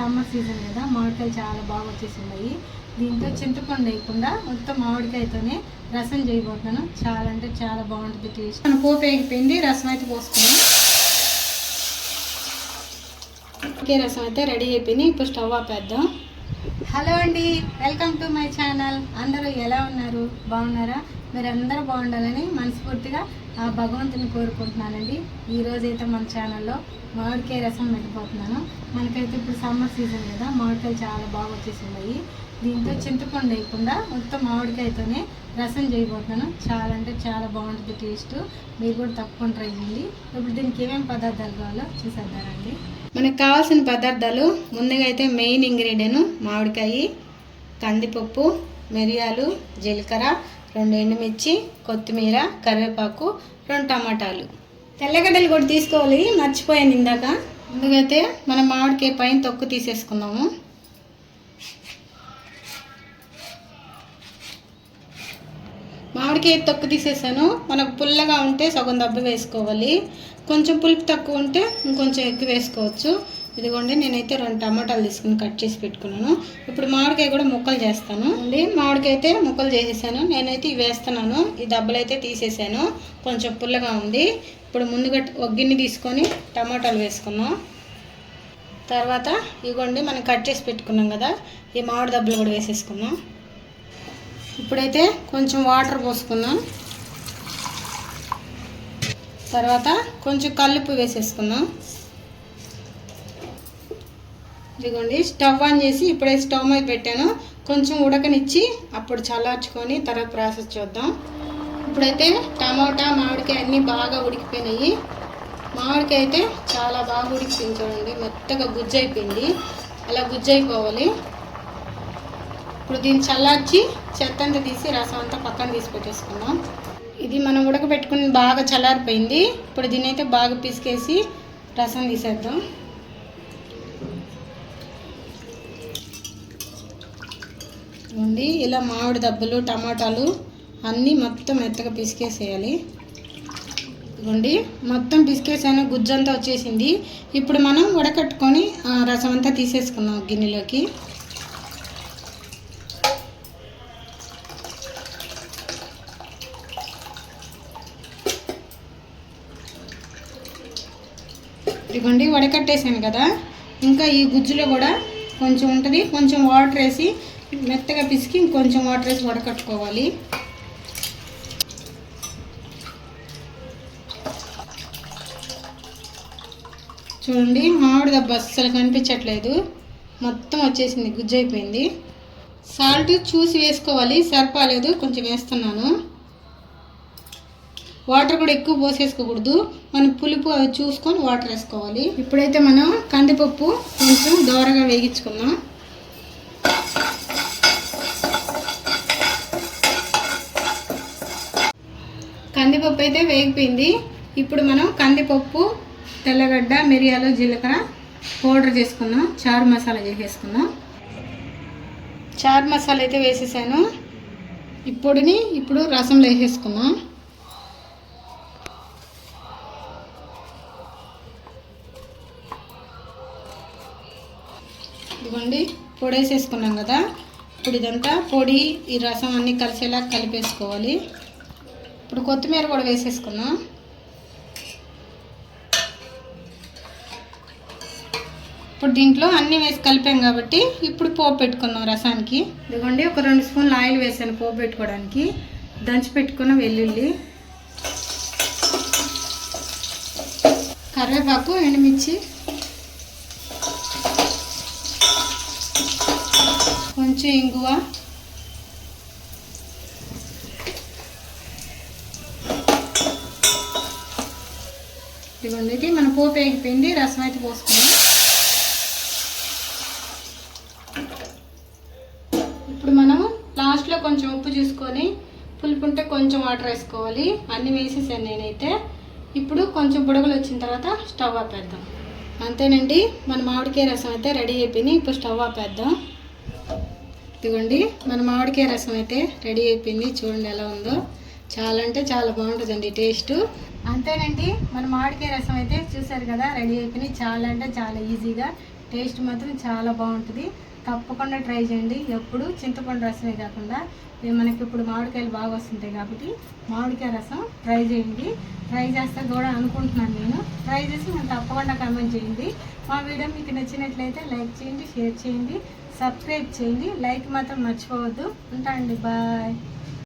Summer season కదా మామిడికాయలు చాలా బాగా వచ్చేసి దీంతో చింతపండు వేయకుండా మొత్తం మామిడికాయతోనే రసం చేయబోతున్నాను. చాలా అంటే చాలా బాగుంటుంది టేస్ట్. మనం పోపు వేగిపోయింది రసం అయితే పోసుకున్నాం ఒకే రసం అయితే రెడీ అయిపోయింది. ఇప్పుడు స్టవ్ ఆపేద్దాం. హలో అండి వెల్కమ్ టు మై ఛానల్. అందరూ ఎలా ఉన్నారు? బాగున్నారా? మీరందరూ బాగుండాలని మనస్ఫూర్తిగా ఆ భగవంతుని కోరుకుంటున్నానండి. ఈరోజు అయితే మన ఛానల్లో మామిడికాయ రసం పెట్టిపోతున్నాను మనకైతే ఇప్పుడు సమ్మర్ సీజన్ కదా మామిడికాయలు చాలా బాగా వచ్చేసి దీంతో చింతపండు వేయకుండా మొత్తం మామిడికాయతోనే రసం చేయబోతున్నాను. చాలా అంటే చాలా బాగుంటుంది టేస్ట్. మీరు కూడా తప్పకుండా ట్రై చేయండి. ఇప్పుడు దీనికి ఏమేమి పదార్థాలు కావాలో చూసేద్దారండి మనకు కావాల్సిన పదార్థాలు ముందుగా అయితే మెయిన్ ఇంగ్రీడియంట్ మామిడికాయ కందిపప్పు మిరియాలు జీలకర్ర రెండు ఎండుమిర్చి కొత్తిమీర కరివేపాకు రెండు టమాటాలు. తెల్లగడ్డలు కూడా తీసుకోవాలి మర్చిపోయాను ఇందాక. ముందుగైతే మనం మామిడికాయ పైన తొక్కు తీసేసుకుందాము. మామిడికాయ తొక్కు తీసేసాను. మనకు పుల్లగా ఉంటే సగం దెబ్బ వేసుకోవాలి. కొంచెం పులుపు తక్కువ ఉంటే ఇంకొంచెం ఎక్కువ వేసుకోవచ్చు. ఇదిగోండి నేనైతే రెండు టమాటాలు తీసుకుని కట్ చేసి పెట్టుకున్నాను. ఇప్పుడు మామిడికాయ కూడా ముక్కలు చేస్తాను. అండి మామిడికాయ అయితే ముక్కలు చేసేసాను. నేనైతే ఇవి వేస్తున్నాను. ఈ దెబ్బలు అయితే తీసేసాను. కొంచెం పుల్లగా ఉంది. ఇప్పుడు ముందుగా ఒక గిన్నె తీసుకొని టమాటాలు వేసుకున్నాం తర్వాత ఇగోండి మనం కట్ చేసి పెట్టుకున్నాం కదా ఈ మామిడి దెబ్బలు కూడా వేసేసుకున్నాం ఇప్పుడైతే కొంచెం వాటర్ పోసుకున్నాం తర్వాత కొంచెం కల్లుపు వేసేసుకున్నాం ఇదిగోండి స్టవ్ ఆన్ చేసి ఇప్పుడే స్టవ్ మీద పెట్టాను. కొంచెం ఉడకనిచ్చి అప్పుడు చల్లార్చుకొని తర్వాత ప్రాసెస్ చూద్దాం. ఇప్పుడైతే టమాటా మామిడికాయ అన్నీ బాగా ఉడికిపోయినాయి. మామిడికాయ అయితే చాలా బాగా ఉడికిపోయింది చూడండి మెత్తగా గుజ్జు అయిపోయింది అలా గుజ్జు అయిపోవాలి ఇప్పుడు దీన్ని చల్లార్చి చెత్త అంతా తీసి రసం అంతా పక్కన తీసి పెట్టేసుకుందాం. ఇది మనం ఉడకబెట్టుకుని బాగా చల్లారిపోయింది. ఇప్పుడు దీన్ని అయితే బాగా పిసికేసి రసం తీసేద్దాం. ఉండి ఇలా మామిడి దెబ్బలు టమాటాలు అన్నీ మొత్తం మెత్తగా పిసికేసేయాలి. ఇవ్వండి మొత్తం పిసికేసాను గుజ్జంతా వచ్చేసింది. ఇప్పుడు మనం ఉడకట్టుకొని రసం అంతా తీసేసుకుందాం గిన్నెలోకి. ఇదిగోండి వడకట్టేసాను కదా. ఇంకా ఈ గుజ్జులో కూడా కొంచెం ఉంటుంది కొంచెం వాటర్ వేసి మెత్తగా పిసికి ఇంకొంచెం వాటర్ వేసి వడకట్టుకోవాలి. చూడండి మామిడి దెబ్బ అస్సలు కనిపించట్లేదు. మొత్తం వచ్చేసింది గుజ్జు అయిపోయింది. సాల్ట్ చూసి వేసుకోవాలి సరిపోలేదు కొంచెం వేస్తున్నాను. వాటర్ కూడా ఎక్కువ పోసేసుకోకూడదు. మనం పులుపు అవి చూసుకొని వాటర్ వేసుకోవాలి. ఇప్పుడైతే మనం కందిపప్పు కొంచెం దోరగా వేగించుకుందాం. కందిపప్పు అయితే వేగిపోయింది. ఇప్పుడు మనం కందిపప్పు తెల్లగడ్డ మిరియాలు జీలకర్ర పౌడర్ చేసుకుందాం. చారు మసాలా చేసేసుకుందాం. చారు మసాలా అయితే వేసేసాను. ఇప్పుడుని ఇప్పుడు రసంలో వేసేసుకుందాం. ఇదిగోండి పొడి వేసేసుకున్నాం కదా. ఇప్పుడు ఇదంతా పొడి ఈ రసం అన్నీ కలిసేలా కలిపేసుకోవాలి. ఇప్పుడు కొత్తిమీర కూడా వేసేసుకుందాం. ఇప్పుడు దీంట్లో అన్నీ వేసి కలిపాం కాబట్టి ఇప్పుడు పోపు పెట్టుకుందాం రసానికి. ఇదిగోండి ఒక రెండు స్పూన్లు ఆయిల్ వేసాను పోపు పెట్టుకోవడానికి. దంచి పెట్టుకున్న వెల్లుల్లి. కరివేపాకు ఎండుమిర్చి. కొంచెం ఇంగువ. ఇదిగోండి ఇది మన పోపు వేగిపోయింది రసం అయితే పోసుకున్నాం ఇప్పుడు మనం లాస్ట్లో కొంచెం ఉప్పు చూసుకొని పులుపు ఉంటే కొంచెం వాటర్ వేసుకోవాలి. అన్నీ వేసేసాను నేనైతే. ఇప్పుడు కొంచెం బుడగలు వచ్చిన తర్వాత స్టవ్ ఆపేద్దాం అంతేనండి మన మామిడికాయ రసం అయితే రెడీ అయిపోయింది. ఇప్పుడు స్టవ్ ఆపేద్దాం ఇదిగోండి మన మామిడికాయ రసం అయితే రెడీ అయిపోయింది. చూడండి ఎలా ఉందో. చాలా అంటే చాలా బాగుంటుందండి టేస్ట్. అంతేనండి మన మామిడికాయ రసం అయితే చూసారు కదా రెడీ అయిపోయినాయి చాలా అంటే చాలా ఈజీగా టేస్ట్ మాత్రం చాలా బాగుంటుంది. తప్పకుండా ట్రై చేయండి ఎప్పుడు చింతపండు రసమే కాకుండా మనకి ఇప్పుడు మామిడికాయలు బాగా వస్తుంటాయి కాబట్టి మామిడికాయ రసం ట్రై చేయండి. ట్రై చేస్తే కూడా అనుకుంటున్నాను నేను. ట్రై చేసి నేను తప్పకుండా కమెంట్ చేయండి. మా వీడియో మీకు నచ్చినట్లయితే లైక్ చేయండి షేర్ చేయండి సబ్స్క్రైబ్ చేయండి. లైక్ మాత్రం మర్చిపోవద్దు. ఉంటా అండి బాయ్.